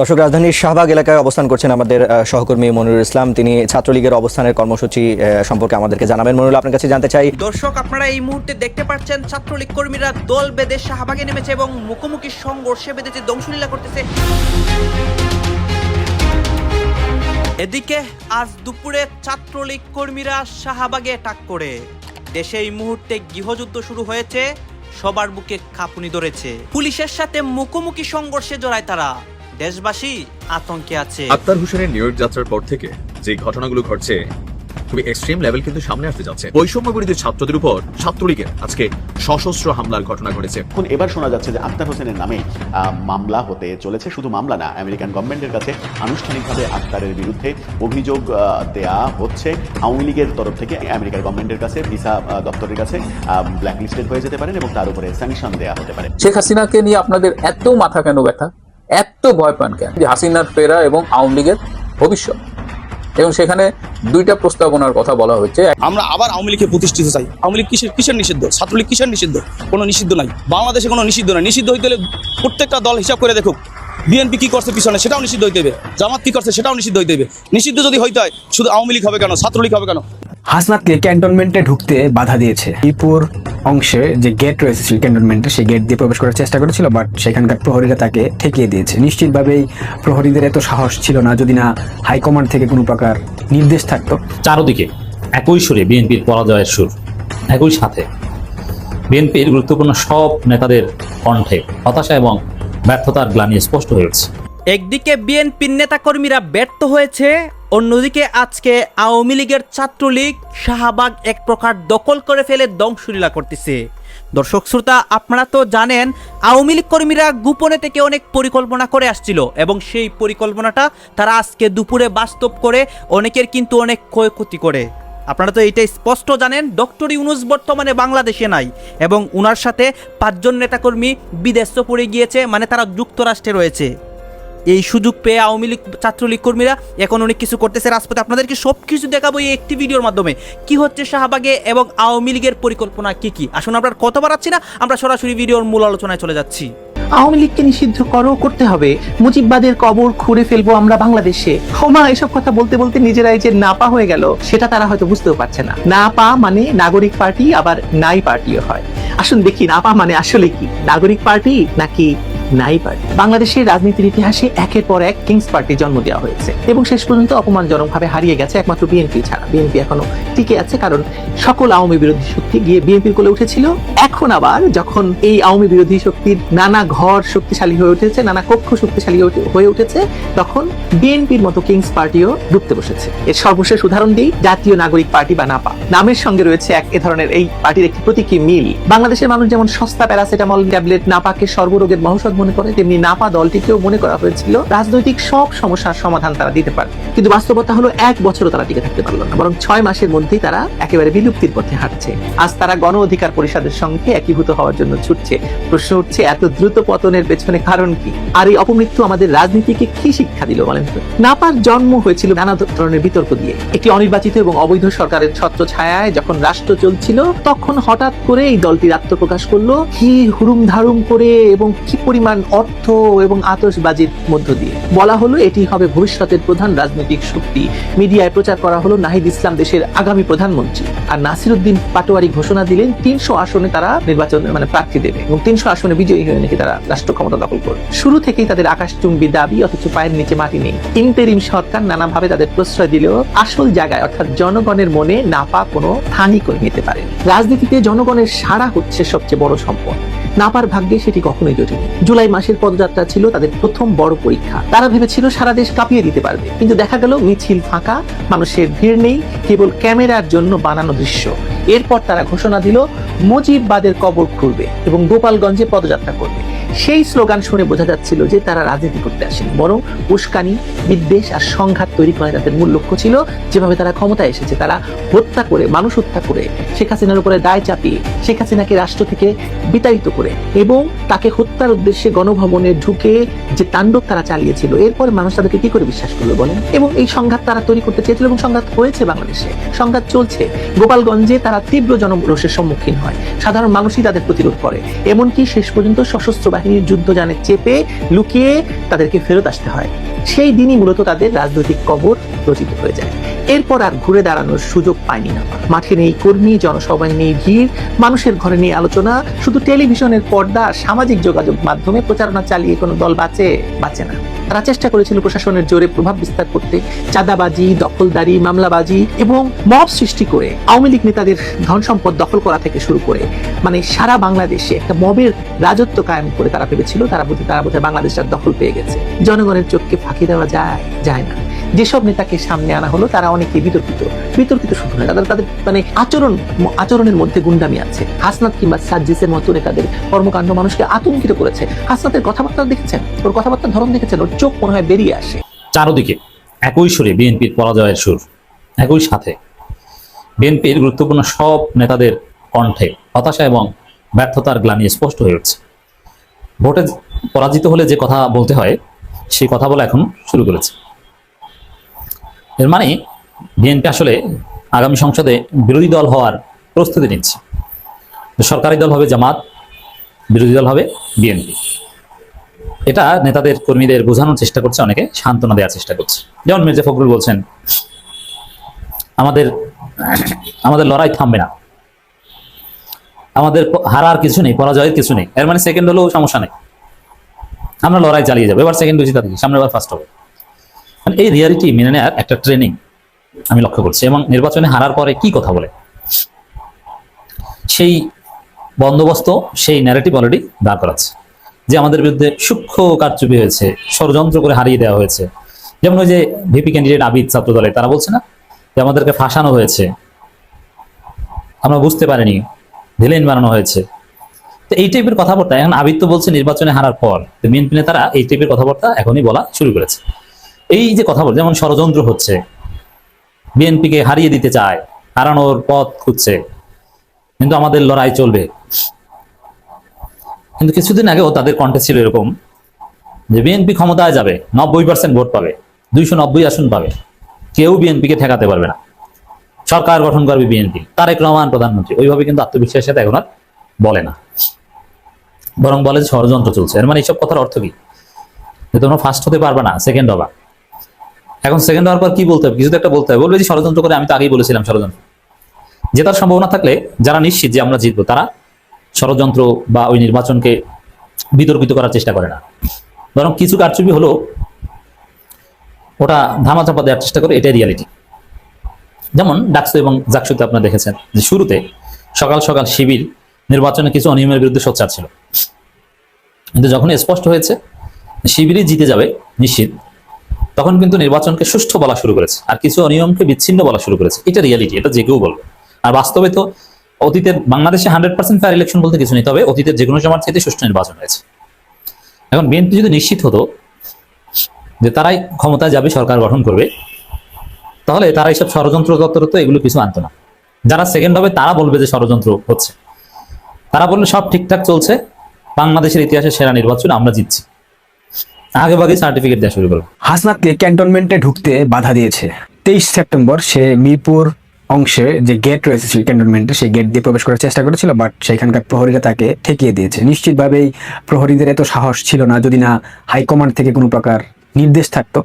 দর্শক, রাজধানীর শাহবাগ এলাকায় অবস্থান করছেন আমাদের সহকর্মী মনিরুল ইসলাম। তিনি ছাত্রলীগের অবস্থানের কর্মসূচি সম্পর্কে আমাদেরকে জানাবেন। মনিরুল, আপনার কাছে জানতে চাই। দর্শক, আপনারা এই মুহূর্তে দেখতে পাচ্ছেন ছাত্রলীগ কর্মীরা দল বেঁধে শাহবাগে নেমেছে এবং মুখোমুখি সংঘর্ষে বেঁধেছে, দংশলীলা করতেছে। এদিকে আজ দুপুরে ছাত্রলীগ কর্মীরা শাহবাগে অ্যাটাক করে। দেশে এই মুহূর্তে গৃহযুদ্ধ শুরু হয়েছে, সবার বুকে কাঁপুনি ধরেছে। পুলিশের সাথে মুখোমুখি সংঘর্ষে জড়ায় তারা। দেশবাসী আতঙ্কে আছে। আক্তার হোসেনের নিউ ইয়র্ক যাত্রার পর থেকে যে ঘটনাগুলো ঘটছে খুবই এক্সট্রিম লেভেল কিন্তু সামনে আসতে যাচ্ছে। বৈষম্য বিরোধী ছাত্রদের উপর ছাত্রলীগের আজকে সশস্ত্র হামলার ঘটনা ঘটেছে। এখন এবার শোনা যাচ্ছে যে আক্তার হোসেনের নামে মামলা হতে চলেছে। শুধু মামলা না আমেরিকান গভর্নমেন্টের কাছে আনুষ্ঠানিকভাবে আক্তারের বিরুদ্ধে অভিযোগ আহ, দেয়া হচ্ছে। আওয়ামী লীগের তরফ থেকে আমেরিকার গভর্নমেন্টের কাছে ভিসা দপ্তরের কাছে ব্ল্যাকলিস্টেড হয়ে যেতে পারেন এবং তার উপরে স্যাংশন দেওয়া হতে পারে। শেখ হাসিনাকে নিয়ে আপনাদের এত মাথা কেন ব্যথা? এত ভয় পান কেন? যে হাসিনার ফেরা এবং আওয়ামী লীগের ভবিষ্যৎ। এবং সেখানে দুইটা প্রস্তাবনার কথা বলা হচ্ছে আমরা আবার আওয়ামী লীগকে প্রতিষ্ঠিত চাই। আওয়ামী লীগ কিসের কিসের নিষিদ্ধ? ছাত্রলীগ কিসের নিষিদ্ধ? কোনো নিষিদ্ধ নাই। বাংলাদেশে কোনো নিষিদ্ধ নাই। নিষিদ্ধ হইতে হলে প্রত্যেকটা দল হিসাব করে দেখুক। বিএনপি কি করছে পিছনে, সেটাও নিষিদ্ধ হইতে হবে জামাত কি করছে, সেটাও নিষিদ্ধ হইতে হবে নিষিদ্ধ যদি হইতে হয়, শুধু আওয়ামী লীগ হবে কেন? ছাত্রলীগ হবে কেন? হাসনাতকে ক্যান্টনমেন্টে ঢুকতে বাধা দিয়েছে। ইপুর অংশে যে গেট রয়েছে ক্যান্টনমেন্টে, সেই গেট দিয়ে প্রবেশ করার চেষ্টা করেছিল বাট সেখানকার প্রহরীরা তাকে ঠেকিয়ে দিয়েছে। নিশ্চিতভাবেই প্রহরীদের এত সাহস ছিল না, যদি না হাইকমান্ড থেকে কোনো প্রকার নির্দেশ থাকতো। চারদিকে একই সুরে বিএনপির পরাজয়ের সুর, একই সাথে। বিএনপির গুরুত্বপূর্ণ সব নেতাদের কণ্ঠে হতাশা এবং ব্যর্থতার গ্লানি স্পষ্ট হয়ে উঠছে। একদিকে বিএনপির নেতাকর্মীরা ব্যর্থ হয়েছে, অন্যদিকে আজকে আওয়ামী লীগের ছাত্রলীগ শাহবাগ এক প্রকার দখল করে ফেলে দংশলীলা করতেছে। দর্শক শ্রোতা, আপনারা তো জানেন, আওয়ামী লীগ কর্মীরা গোপনে থেকে অনেক পরিকল্পনা করে আসছিল এবং সেই পরিকল্পনাটা তারা আজকে দুপুরে বাস্তব করে অনেকের কিন্তু অনেক ক্ষয়ক্ষতি করে। আপনারা তো এইটাই স্পষ্ট জানেন, ডক্টর ইউনুস বর্তমানে বাংলাদেশে নাই এবং উনার সাথে পাঁচজন নেতাকর্মী বিদেশ পড়ে গিয়েছে মানে তারা যুক্তরাষ্ট্রে রয়েছে। এই সুযোগ পেয়ে আওয়ামী লীগ ছাত্রলীগ কর্মীরা এখন অনেক কিছু করতেছে। রাজপথে আপনাদেরকে সব কিছু দেখাবো এই একটি ভিডিওর মাধ্যমে। কি হচ্ছে শাহবাগে এবং আওয়ামী লীগের পরিকল্পনা কি কি? আসুন আমরা কথা বাড়াচ্ছি না, আমরা সরাসরি ভিডিওর মূল আলোচনায় চলে যাচ্ছি। আওয়ামী লীগকে নিষিদ্ধ করো, করতে হবে। মুজিববাদের কবর খুঁড়ে ফেলব আমরা বাংলাদেশে। ক্ষমা এসব কথা বলতে বলতে নিজেরাই যে নাপা হয়ে গেল, সেটা তারা হয়তো বুঝতেও পারছে না। নাপা মানে নাগরিক পার্টি, আবার নাই পার্টিও হয়। আসুন দেখি, নাপা মানে আসলে কি? নাগরিক পার্টি নাকি নাই পার্টি বাংলাদেশের রাজনীতির ইতিহাসে একের পর এক কিংস পার্টি জন্ম দেওয়া হয়েছে এবং শেষ পর্যন্ত অপমানজনকভাবে হারিয়ে গেছে একমাত্র বিএনপি ছাড়া। বিএনপি এখনও টিকে আছে কারণ সকল আওয়ামী বিরোধী শক্তি গিয়ে বিএনপির কোলে উঠেছিল। এখন আবার যখন এই আওয়ামী বিরোধী শক্তির নানা ঘর শক্তিশালী হয়ে উঠেছে, নানা কক্ষ শক্তিশালী হয়ে উঠেছে, তখন বিএনপির মতো কিংস পার্টিও ডুবতে বসেছে। এর সর্বশেষ উদাহরণ দিই, জাতীয় নাগরিক পার্টি বা নাপা। নামের সঙ্গে রয়েছে এক এ ধরনের এই পার্টির একটি প্রতীকী মিল। বাংলাদেশের মানুষ যেমন সস্তা প্যারাসিটামল ট্যাবলেট নাপাকে সর্বরোগের মহৌষধ মনে করে, তেমনি নাপা দলটিকেও মনে করা হয়েছিল রাজনৈতিক সব সমস্যার সমাধান তারা দিতে পারে কিন্তু বাস্তবতা হলো, এক বছরও তারা টিকে থাকতে পারল না, বরং ছয় মাসের মধ্যেই তারা একেবারে বিলুপ্তির পথে হাঁটছে। আজ তারা গণ অধিকার পরিষদের সঙ্গে একীভূত হওয়ার জন্য ছুটছে। প্রশ্ন উঠছে, এত দ্রুত পতনের পেছনে কারণ কি? আর এই অপমৃত্যু আমাদের রাজনীতিকে কি শিক্ষা দিল বলেন তো? নাপার জন্ম হয়েছিল নানা ধরনের বিতর্ক দিয়ে। একটি অনির্বাচিত এবং অবৈধ সরকারের ছত্র ছায়ায় যখন রাষ্ট্র চলছিল, তখন হঠাৎ করে এই দলটির আত্মপ্রকাশ করল। কি হুরুম ধারুম করে এবং কি পরিমাণ অর্থ এবং আতশবাজির মধ্য দিয়ে। বলা হলো, এটি হবে ভবিষ্যতের প্রধান রাজনৈতিক শক্তি। মিডিয়ায় প্রচার করা হলো নাহিদ ইসলাম দেশের আগামী প্রধানমন্ত্রী। আর নাসিরুদ্দিন পাটোয়ারি ঘোষণা দিলেন, তিনশো আসনে তারা নির্বাচন মানে প্রার্থী দেবে এবং তিনশো আসনে বিজয়ী হয়ে নাকি তারা রাষ্ট্র ক্ষমতা দখল করবে। শুরু থেকেই তাদের আকাশচুম্বী দাবি, অথচ পায়ের নিচে মাটি নেই। ইন্টারিম সরকার নানাভাবে তাদের প্রশ্রয় দিলেও আসল জায়গায়, অর্থাৎ জনগণের মনে নাপা কোনো স্থানই করে নিতে পারে রাজনীতিতে জনগণের সাড়া হচ্ছে সবচেয়ে বড় সম্পদ। নাপার ভাগ্যে সেটি কখনোই জটিল জুলাই মাসের পদযাত্রা ছিল তাদের প্রথম বড় পরীক্ষা। তারা ভেবেছিল সারা দেশ কাঁপিয়ে দিতে পারবে। কিন্তু দেখা গেল, মিছিল ফাঁকা, মানুষের ভিড় নেই, কেবল ক্যামেরার জন্য বানানো দৃশ্য। এরপর তারা ঘোষণা দিল, মুজিববাদের কবর খুঁড়বে এবং গোপালগঞ্জে পদযাত্রা করবে। সেই স্লোগান শুনে বোঝা যাচ্ছিল যে তারা রাজনীতি করতে আসেনি। বরং উস্কানি, বিদ্বেষ আর সংঘাত তৈরি করা তাদের মূল লক্ষ্য ছিল। যেভাবে তারা ক্ষমতায় এসেছে, তারা হত্যা করে, মানুষ হত্যা করে, শেখ হাসিনার উপরে দায় চাপিয়ে, শেখ হাসিনাকে রাষ্ট্র থেকে বিতাড়িত করে এবং তাকে হত্যার উদ্দেশ্যে গণভবনে ঢুকে যে তাণ্ডব তারা চালিয়েছিল, এরপরে মানুষ তাদেরকে কি করে বিশ্বাস করবে বলেন? এবং এই সংঘাত তারা তৈরি করতে চেয়েছিল এবং সংঘাত হয়েছে বাংলাদেশে। সংঘাত চলছে। গোপালগঞ্জে তারা তীব্র জনরোষের সম্মুখীন হয়। সাধারণ মানুষই তাদের প্রতিরোধ করে। এমনকি শেষ পর্যন্ত সশস্ত্র বাহিনীর যুদ্ধযানে চেপে লুকিয়ে তাদেরকে ফেরত আসতে হয়। সেই দিনই মূলত তাদের রাজনৈতিক কবর রচিত হয়ে যায়। এরপর আর ঘুরে দাঁড়ানোর সুযোগ পায়নি না। মাঠে নেই কর্মী, জনসভায় নেই ভিড়, মানুষের ঘরে নেই আলোচনা, শুধু টেলিভিশনের পর্দা সামাজিক যোগাযোগ মাধ্যমে প্রচারণা চালিয়ে কোনো দল বাঁচে বাঁচে না। তারা চেষ্টা করেছিল প্রশাসনের জোরে প্রভাব বিস্তার করতে। চাঁদাবাজি, দখলদারি, মামলাবাজি এবং মব সৃষ্টি করে আওয়ামী লীগ নেতাদের ধন সম্পদ দখল করা থেকে শুরু করে মানে সারা বাংলাদেশে একটা মবের রাজত্ব কায়েম করে তারা ভেবেছিল, তারা বুঝে তারা বোধহয় বাংলাদেশের দখল পেয়ে গেছে। জনগণের চোখকে ফাঁকি দেওয়া যায় যায় না। যেসব নেতাকে সামনে আনা হলো, তারা অনেকে বিতর্কিত। বিতর্কিত শুধু নয়, তাদের তাদের মানে আচরণ, আচরণের মধ্যে গুন্ডামি আছে। হাসনাত কিংবা সাজ্জিসের মতো নেতাদের কর্মকাণ্ড মানুষকে আতঙ্কিত করেছে। হাসনাতের কথাবার্তা দেখেছেন? ওর কথাবার্তার ধরন দেখেছেন? ওর চোখ মনে হয় বেরিয়ে আসে। চারদিকে একই সুরে বিএনপির পরাজয়ের সুর, একই সাথে। বিএনপির গুরুত্বপূর্ণ সব নেতাদের কণ্ঠে হতাশা এবং ব্যর্থতার গ্লানি স্পষ্ট হয়ে উঠছে। ভোটে পরাজিত হলে যে কথা বলতে হয়, সেই কথা বলা এখন শুরু করেছে। এর মানে বিএনপি আসলে আগামী সংসদে বিরোধী দল হওয়ার প্রস্তুতি নিচ্ছে। সরকারি দল হবে জামাত, বিরোধী দল হবে বিএনপি এটা নেতাদের, কর্মীদের বোঝানোর চেষ্টা করছে, অনেকে সান্ত্বনা দেওয়ার চেষ্টা করছে। যেমন মির্জা ফখরুল বলছেন, আমাদের আমাদের লড়াই থামবে না। আমাদের হারার কিছু নেই, পরাজয়ের কিছু নেই। এর মানে সেকেন্ড হলেও সমস্যা নেই। আমরা লড়াই চালিয়ে যাব। এবার সেকেন্ড হয়েছি তাদের সামনে এবার ফার্স্ট হবে। মানে এই রিয়ালিটি মেনে নেওয়ার একটা ট্রেনিং আমি লক্ষ্য করছি এবং নির্বাচনে হারার পরে কি কথা বলে? সেই বন্দোবস্ত, সেই ন্যারেটিভ অলরেডি দাঁড় করাচ্ছে। যে আমাদের বিরুদ্ধে সূক্ষ্ম কারচুপি হয়েছে, ষড়যন্ত্র করে হারিয়ে দেওয়া হয়েছে। যেমন ওই যে ভিপি ক্যান্ডিডেট আবিদ ছাত্র দলে তারা বলছে না যে আমাদেরকে ফাঁসানো হয়েছে? আমরা বুঝতে পারিনি। ভিলেন বানানো হয়েছে। তো এই টাইপের কথাবার্তা, এখন আবিদ তো বলছে নির্বাচনে হারার পর। মেন পিনে তারা এই টাইপের কথাবার্তা এখনই বলা শুরু করেছে। এই যে কথা বল, যেমন ষড়যন্ত্র হচ্ছে, বিএনপিকে হারিয়ে দিতে চায়, হারানোর পথ খুঁজছে, কিন্তু আমাদের লড়াই চলবে। কিন্তু কিছুদিন আগেও তাদের কণ্ঠে ছিল এরকম যে বিএনপি ক্ষমতায় যাবে, নব্বই পার্সেন্ট ভোট পাবে, দুইশো নব্বই আসন পাবে। কেউ বিএনপিকে ঠেকাতে পারবে না। সরকার গঠন করবে বিএনপি। তারেক রহমান প্রধানমন্ত্রী, ওইভাবে কিন্তু আত্মবিশ্বাসের সাথে এখন আর বলে না। বরং বলে যে ষড়যন্ত্র চলছে। এর মানে এইসব কথার অর্থ কি? যে তোমরা ফার্স্ট হতে পারবে না সেকেন্ড হবা। এখন সেকেন্ড হওয়ার পর কি বলতে হবে? কিছু একটা বলতে হবে। বলবে যে ষড়যন্ত্র করে আমি তো আগেই বলেছিলাম ষড়যন্ত্র। জেতার সম্ভাবনা থাকলে যারা নিশ্চিত যে আমরা জিতবো, তারা ষড়যন্ত্র বা ওই নির্বাচনকে বিতর্কিত করার চেষ্টা করে না। বরং কিছু কারচুপি হলো ওটা ধামাচাপা দেওয়ার চেষ্টা করে, এটাই রিয়ালিটি যেমন ডাকসু এবং জাকসুতে আপনারা দেখেছেন যে শুরুতে সকাল সকাল শিবির নির্বাচনে কিছু অনিয়মের বিরুদ্ধে সোচ্চার ছিল। কিন্তু যখন স্পষ্ট হয়েছে, শিবিরই জিতে যাবে নিশ্চিত। তখন কিন্তু নির্বাচনকে সুষ্ঠু বলা শুরু করেছে, আর কিছু অনিয়মকে বিচ্ছিন্ন বলা শুরু করেছে। এটা রিয়ালিটি এটা যে কেউ বলবে। আর বাস্তবে তো অতীতের, বাংলাদেশে হান্ড্রেড পার্সেন্ট ফেয়ার ইলেকশন বলতে কিছু নেই, তবে অতীতের যে কোনো সময় চাইতে সুষ্ঠু নির্বাচন হয়েছে। এখন বিএনপি যদি নিশ্চিত হতো যে তারাই ক্ষমতায় যাবে, সরকার গঠন করবে, তাহলে তারা এইসব ষড়যন্ত্র দপ্তর তো এগুলো কিছু আনতো না। যারা সেকেন্ড হবে, তারা বলবে যে ষড়যন্ত্র হচ্ছে। তারা বললে সব ঠিকঠাক চলছে, বাংলাদেশের ইতিহাসে সেরা নির্বাচন আমরা জিতছি। আগে ভাগে সার্টিফিকেট দেওয়া শুরু করবে হাসনাতকে ক্যান্টনমেন্টে ঢুকতে বাধা দিয়েছে। তেইশ সেপ্টেম্বর সে মিরপুর অংশে যে গেট রয়েছে সেই ক্যান্টনমেন্টে, সেই গেট দিয়ে প্রবেশ করার চেষ্টা করেছিল বাট সেখানকার প্রহরীরা তাকে ঠেকিয়ে দিয়েছে। নিশ্চিতভাবেই প্রহরীদের এত সাহস ছিল না, যদি না হাইকমান্ড থেকে কোনো প্রকার নির্দেশ থাকতো।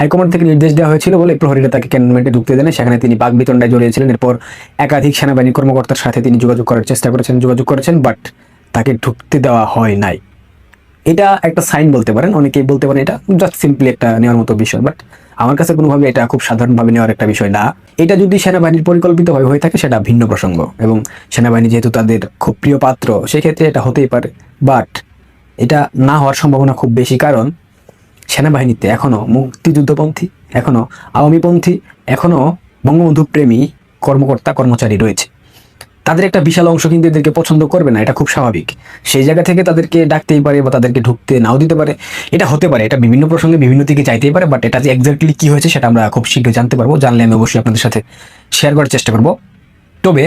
হাইকমান্ড থেকে নির্দেশ দেওয়া হয়েছিল বলে প্রহরীরা তাকে ক্যান্টনমেন্টে ঢুকতে দেন, সেখানে তিনি বাগবিতণ্ডায় জড়িয়েছিলেন। এরপর একাধিক সেনাবাহিনী কর্মকর্তার সাথে তিনি যোগাযোগ করার চেষ্টা করেছেন, যোগাযোগ করেছেন বাট তাকে ঢুকতে দেওয়া হয় নাই। এটা একটা সাইন বলতে পারেন, অনেকেই বলতে পারেন এটা জাস্ট সিম্পলি একটা নেওয়ার মতো বিষয় বাট আমার কাছে কোনোভাবে এটা খুব সাধারণভাবে নেওয়ার একটা বিষয় না। এটা যদি সেনাবাহিনীর পরিকল্পিতভাবে হয়ে থাকে, সেটা ভিন্ন প্রসঙ্গ, এবং সেনাবাহিনী যেহেতু তাদের খুব প্রিয় পাত্র, সেক্ষেত্রে এটা হতেই পারে বাট এটা না হওয়ার সম্ভাবনা খুব বেশি, কারণ সেনাবাহিনীতে এখনও মুক্তিযুদ্ধপন্থী, এখনও আওয়ামীপন্থী, এখনও বঙ্গবন্ধু প্রেমী কর্মকর্তা, কর্মচারী রয়েছে। তাদের একটা বিশাল অংশ কিন্তু এদেরকে পছন্দ করবে না, এটা খুব স্বাভাবিক। সেই জায়গা থেকে তাদেরকে ডাকতেই পারে বা তাদেরকে ঢুকতে নাও দিতে পারে। এটা হতে পারে, এটা বিভিন্ন প্রসঙ্গে বিভিন্ন দিকে চাইতেই পারে বাট এটা যে এক্স্যাক্টলি কি হয়েছে সেটা আমরা খুব শীঘ্রই জানতে পারব। জানলে আমি অবশ্যই আপনাদের সাথে শেয়ার করার চেষ্টা করব। তবে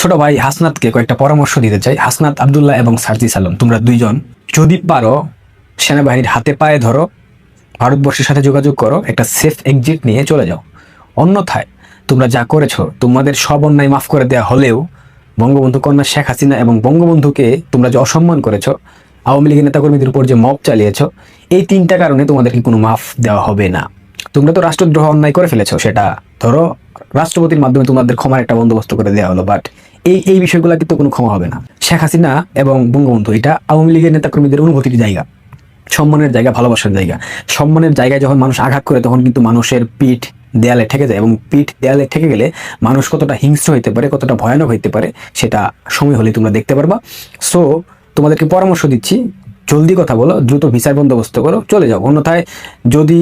ছোট ভাই হাসনাতকে কয়েকটা পরামর্শ দিতে চাই। হাসনাত আবদুল্লাহ এবং সার্জিস আলম, তোমরা দুইজন, যদি পারো সেনাবাহিনীর হাতে পায়ে ধরো, ভারতবর্ষের সাথে যোগাযোগ করো, একটা সেফ এক্সিট নিয়ে চলে যাও। অন্যথায় তোমরা যা করেছ, তোমাদের সব অন্যায় মাফ করে দেওয়া হলেও বঙ্গবন্ধু কন্যা শেখ হাসিনা এবং বঙ্গবন্ধুকে তোমরা যে অসম্মান করেছ, আওয়ামী লীগের নেতাকর্মীদের উপর যে মব চালিয়েছ, এই তিনটা কারণে তোমাদেরকে কোনো মাফ দেওয়া হবে না। তোমরা তো রাষ্ট্রদ্রোহ অন্যায় করে ফেলেছো, সেটা ধরো, রাষ্ট্রপতির মাধ্যমে তোমাদের ক্ষমার একটা বন্দোবস্ত করে দেওয়া হলো বাট এই এই বিষয়গুলো কিন্তু কোনো ক্ষমা হবে না। শেখ হাসিনা এবং বঙ্গবন্ধু, এটা আওয়ামী লীগের নেতাকর্মীদের অনুভূতির জায়গা, সম্মানের জায়গা, ভালোবাসার জায়গা। সম্মানের জায়গায় যখন মানুষ আঘাত করে, তখন কিন্তু মানুষের পিঠ দেয়ালে ঠেকে যায় এবং পিঠ দেয়ালে ঠেকে গেলে মানুষ কতটা হিংস্র হইতে পারে, কতটা ভয়ানক হইতে পারে, সেটা সময় হলে তোমরা দেখতে পারবা। সো তোমাদেরকে পরামর্শ দিচ্ছি, জলদি কথা বলো, দ্রুত ভিসার বন্দোবস্ত করো, চলে যাও। অন্যথায় যদি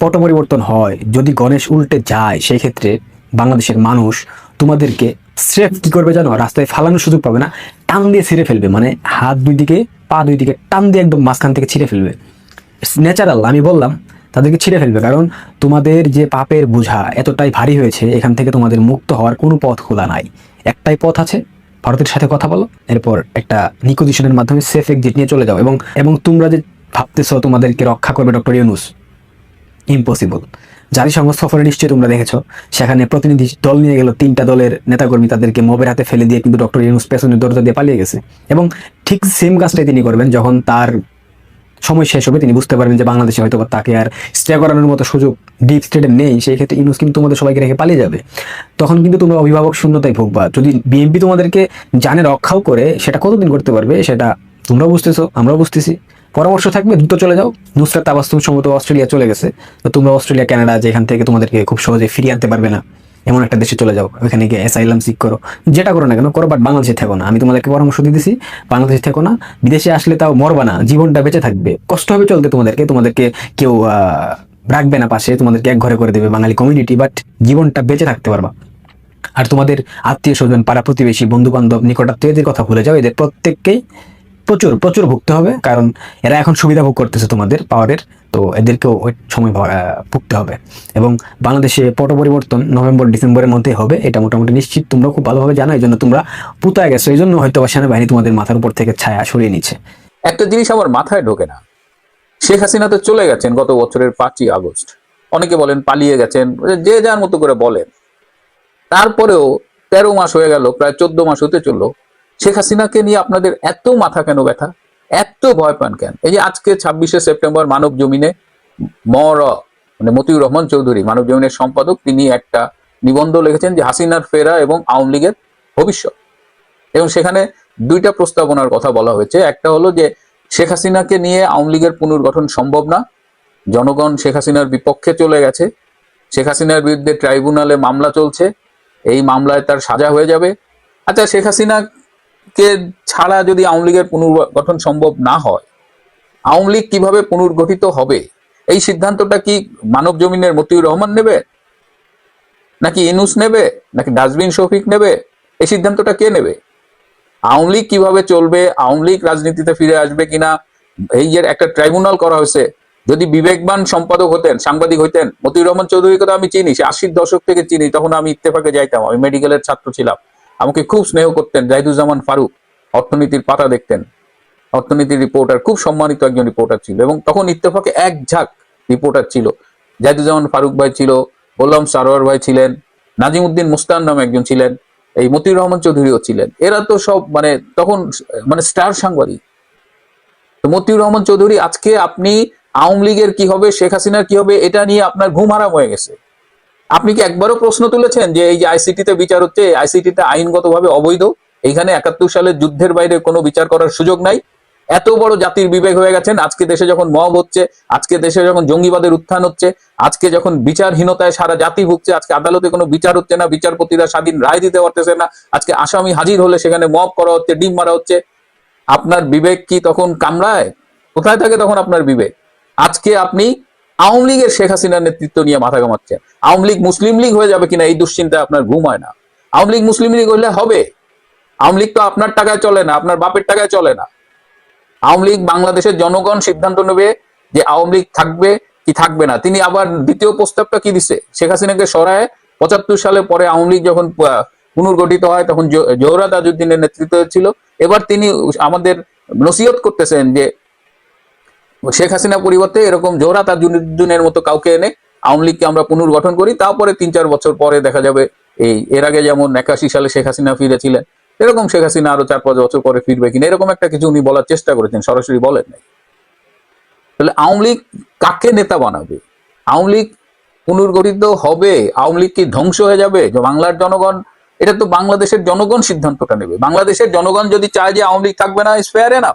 পট পরিবর্তন হয়, যদি গণেশ উল্টে যায়, সেই ক্ষেত্রে বাংলাদেশের মানুষ তোমাদেরকে স্রেফ কি করবে জানো? রাস্তায় ফালানোর সুযোগ পাবে না, টান দিয়ে ছিঁড়ে ফেলবে। মানে হাত দুই দিকে, পা দুই দিকে টান দিয়ে একদম মাঝখান থেকে ছিঁড়ে ফেলবে। ন্যাচারাল আমি বললাম তাদেরকে ছিঁড়ে ফেলবে। কারণ তোমাদের যে পাপের বোঝা এতটাই ভারী হয়েছে, এখান থেকে তোমাদের মুক্ত হওয়ার কোনো পথ খোলা নাই। একটাই পথ আছে, ভারতের সাথে কথা বলো, এরপর একটা নিকোজিশনের মাধ্যমে সেফ এক্সিট নিয়ে চলে যাও। এবং এবং তোমরা যে ভাবতেছো তোমাদেরকে রক্ষা করবে ডক্টর ইউনুস ইম্পসিবল জাতিসংঘ সফরে নিশ্চয়ই তোমরা দেখেছ, সেখানে প্রতিনিধি দল নিয়ে গেল, তিনটা দলের নেতাকর্মী তাদেরকে মবের হাতে ফেলে দিয়ে কিন্তু ডক্টর ইউনুস পেছনের দরজা দিয়ে পালিয়ে গেছে। এবং ঠিক সেম কাজটাই তিনি করবেন, যখন তার সময় শেষ হবে, তিনি বুঝতে পারবেন যে বাংলাদেশে হয়তো তাকে আর স্টে করানোর মতো সুযোগ ডিপ স্টেটে নেই, সেই ক্ষেত্রে ইউনুস কিন্তু তোমাদের সবাইকে রেখে পালিয়ে যাবে। তখন কিন্তু তোমরা অভিভাবক শূন্যতায় ভুগবা। যদি বিএনপি তোমাদেরকে জানে, রক্ষাও করে, সেটা কতদিন করতে পারবে, সেটা তোমরাও বুঝতেছো, আমরাও বুঝতেছি। পরামর্শ থাকবে, দ্রুত চলে যাও। নুসরাত তাবাস্তুম সম্ভবত অস্ট্রেলিয়া চলে গেছে। তো তোমরা অস্ট্রেলিয়া কানাডা যেখান থেকে তোমাদেরকে খুব সহজে ফিরিয়ে আনতে পারবে না। এমন একটা দেশে চলে যাও, ওখানে গিয়ে অ্যাসাইলাম সিক করো। যেটা করো না কেন, করো বাট বাংলাদেশে থেকো না। আমি তোমাদেরকে পরামর্শ দিতেছি, বাংলাদেশে থেকো না। বিদেশে আসলে তাও মরবা না, জীবনটা বেঁচে থাকবে। কষ্ট হবে চলতে তোমাদেরকে তোমাদেরকে কেউ রাখবে না পাশে, তোমাদেরকে এক ঘরে করে দেবে বাঙালি কমিউনিটি বাট জীবনটা বেঁচে থাকতে পারবা। আর তোমাদের আত্মীয় স্বজন পাড়া প্রতিবেশী বন্ধু বান্ধব নিকটাত্মীয়দের কথা ভুলে যাও, এদের প্রত্যেককেই প্রচুর প্রচুর ভুগতে হবে, কারণ এরা এখন সুবিধা ভোগ করতেছে তোমাদের পাওয়ারের, তো এদেরকেও ওই সময় ভুগতে হবে। এবং বাংলাদেশে পট পরিবর্তন নভেম্বর, ডিসেম্বরের মধ্যে হবে, এটা মোটামুটি নিশ্চিত, তোমরা খুব ভালোভাবে জানো এই জন্য তোমরা পুতায় গেছো এই জন্য হয়তো সেনাবাহিনী তোমাদের মাথার উপর থেকে ছায়া সরিয়ে নিচ্ছে। একটা জিনিস আমার মাথায় ঢোকে না। শেখ হাসিনা তো চলে গেছেন গত বছরের পাঁচই আগস্ট। অনেকে বলেন পালিয়ে গেছেন যে যার মতো করে বলেন। তারপরেও তেরো মাস হয়ে গেল, প্রায় চোদ্দ মাস হতে চলল। শেখ হাসিনাকে নিয়ে আপনাদের এত মাথা কেন ব্যথা? এত ভয় পান কেন? এই যে আজকে ছাব্বিশে সেপ্টেম্বর মানব জমিনে মর মানে মতিউর রহমান চৌধুরী, মানব জমিনের সম্পাদক, তিনি একটা নিবন্ধ লিখেছেন যে হাসিনার ফেরা এবং আওয়ামী লীগের ভবিষ্যৎ। এবং সেখানে দুইটা প্রস্তাবনার কথা বলা হয়েছে। একটা হলো যে শেখ হাসিনাকে নিয়ে আওয়ামী লীগের পুনর্গঠন সম্ভব না। জনগণ শেখ হাসিনার বিপক্ষে চলে গেছে। শেখ হাসিনার বিরুদ্ধে ট্রাইব্যুনালে মামলা চলছে। এই মামলায় তার সাজা হয়ে যাবে। আচ্ছা শেখ হাসিনাকে ছাড়া যদি আওয়ামী লীগের পুনর্গঠন সম্ভব না হয়, আওয়ামী লীগ কীভাবে পুনর্গঠিত হবে? এই সিদ্ধান্তটা কি মানব জমিনের মতিউর রহমান নেবে? নাকি ইনুস নেবে? নাকি ডাস্টবিন শফিক নেবে? এই সিদ্ধান্তটা কে নেবে? আওয়ামী লীগ কীভাবে চলবে? আওয়ামী লীগ রাজনীতিতে ফিরে আসবে কিনা? এই যে একটা ট্রাইব্যুনাল করা হয়েছে, যদি বিবেকবান সম্পাদক হতেন, সাংবাদিক হইতেন, মতিউর রহমান চৌধুরীকে তো আমি চিনি, সে আশির দশক থেকে চিনি, তখন আমি ইত্তেফাকে যাইতাম, আমি মেডিকেলের ছাত্র ছিলাম। আমাকে খুব স্নেহ করতেন জাহিদুজ্জামান ফারুক, অর্থনীতির পাতা দেখতেন। অর্থনীতির রিপোর্টার খুব সম্মানিত একজন রিপোর্টার ছিল এবং তখন ইত্তেফাকে এক ঝাঁক রিপোর্টার ছিল। জাহিদুজ্জামান ফারুক ভাই ছিল, গোলাম সারোয়ার ভাই ছিলেন, নাজিমুদ্দিন মুস্তান নামে একজন ছিলেন, এই মতিউর রহমান চৌধুরীও ছিলেন। এরা তো সব মানে তখন মানে স্টার সাংবাদিক। তো মতিউর রহমান চৌধুরী, আজকে আপনি আওয়ামী লীগের কি হবে, শেখ হাসিনার কি হবে, এটা নিয়ে আপনার ঘুম হারাম হয়ে গেছে। আপনি কি একবারও প্রশ্ন তুলেছেন যে এই যে আইসিটিতে বিচার হচ্ছে আইসিটিতে আইনগতভাবে অবৈধ? এইখানে একাত্তর সালের যুদ্ধের বাইরে কোনো বিচার করার সুযোগ নাই। এত বড় জাতির বিবেক হয়ে গেছেন, আজকে দেশে যখন মব হচ্ছে, আজকে দেশে যখন জঙ্গিবাদের উত্থান হচ্ছে, আজকে যখন বিচারহীনতায় সারা জাতি ভুগছে, আজকে আদালতে কোনো বিচার হচ্ছে না, বিচারপতিরা স্বাধীন রায় দিতে পারতেছে না, আজকে আসামি হাজির হলে সেখানে মব করা হচ্ছে, ডিম মারা হচ্ছে। আপনার বিবেক কি তখন কামড়ায়? কোথায় থাকে তখন আপনার বিবেক? আজকে আপনি আওয়ামী লীগের শেখ হাসিনার নেতৃত্ব নিয়ে মাথা কামাচ্ছেন আওয়ামী লীগ মুসলিম লীগ হয়ে যাবে কিনা এই দুশ্চিন্তায় আপনার ঘুম হয় না। আওয়ামী লীগ মুসলিম লীগ হলে হবে। আওয়ামী লীগ তো আপনার টাকায় চলে না, আপনার বাপের টাকায় চলে না। আওয়ামী লীগ বাংলাদেশের জনগণ সিদ্ধান্ত নেবে যে আওয়ামী লীগ থাকবে কি থাকবে না। তিনি আবার দ্বিতীয় প্রস্তাবটা কি দিছে? শেখ হাসিনাকে সরায় পঁচাত্তর সালে পরে আওয়ামী লীগ যখন পুনর্গঠিত হয়, তখন জোহরা তাজউদ্দিনের নেতৃত্ব ছিল। এবার তিনি আমাদের নসিহত করতেছেন যে শেখ হাসিনা পরিবর্তে এরকম জোহরা তাজউদ্দিনের মতো কাউকে এনে আওয়ামী লীগকে আমরা পুনর্গঠন করি। তারপরে তিন চার বছর পরে দেখা যাবে এই, এর আগে যেমন একাশি সালে শেখ হাসিনা ফিরেছিলেন, এরকম শেখ হাসিনা আরও চার পাঁচ বছর পরে ফিরবে কিনা, এরকম একটা কিছু উনি বলার চেষ্টা করেছেন, সরাসরি বলেন নাই। তাহলে আওয়ামী লীগ কাকে নেতা বানাবে? আওয়ামী লীগ পুনর্গঠিত হবে, আওয়ামী লীগ কি ধ্বংস হয়ে যাবে? বাংলার জনগণ, এটা তো বাংলাদেশের জনগণ সিদ্ধান্তটা নেবে। বাংলাদেশের জনগণ যদি চায় যে আওয়ামী লীগ থাকবে না স্পেয়ারে না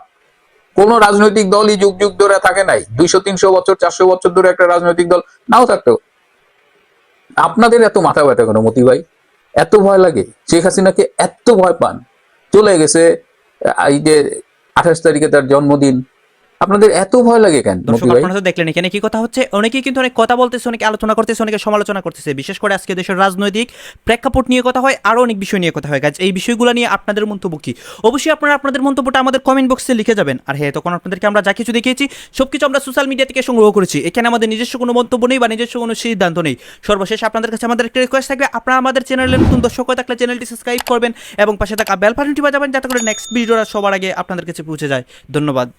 কোন রাজনৈতিক দলই যুগ যুগ ধরে থাকে নাই। দুইশো, তিনশো বছর, চারশো বছর ধরে একটা রাজনৈতিক দল নাও থাকতো। আপনাদের এত মাথা ব্যথা কেন মতি ভাই? এত ভয় লাগে? শেখ হাসিনাকে এত ভয় পান? চলে গেছে এই যে আঠাশ তারিখে তার জন্মদিন। আপনাদের এত ভয় লাগে কেন দর্শক আপনারা তো দেখলেন এখানে কি কথা হচ্ছে। অনেকেই কিন্তু অনেক কথা বলতেছে অনেকে আলোচনা করতেছে অনেকে সমালোচনা করতেছে। বিশেষ করে আজকে দেশের রাজনৈতিক প্রেক্ষাপট নিয়ে কথা হয় আরও অনেক বিষয় নিয়ে কথা হয়। গাছ এই বিষয়গুলো নিয়ে আপনাদের মন্তব্য কি? অবশ্যই আপনারা আপনাদের মন্তব্যটা আমাদের কমেন্ট বক্সে লিখে যাবেন। আর হ্যাঁ তখন আপনাদেরকে আমরা যা কিছু দেখিয়েছি সব কিছু আমরা সোশ্যাল মিডিয়া থেকে সংগ্রহ করেছি। এখানে আমাদের নিজস্ব কোনো মন্তব্য নেই বা নিজস্ব কোনো সিদ্ধান্ত নেই। সর্বশেষ আপনাদের কাছে আমাদের একটা রিকোয়েস্ট থাকবে আপনারা আমাদের চ্যানেলের নতুন দর্শক হয়ে থাকলে চ্যানেলটি সাবস্ক্রাইব করবেন এবং পাশে থাকা বেল বাটনটি বাজাবেন যাতে করে নেক্সট ভিডিওটা সবার আগে আপনাদের কাছে পৌঁছে যায়। ধন্যবাদ।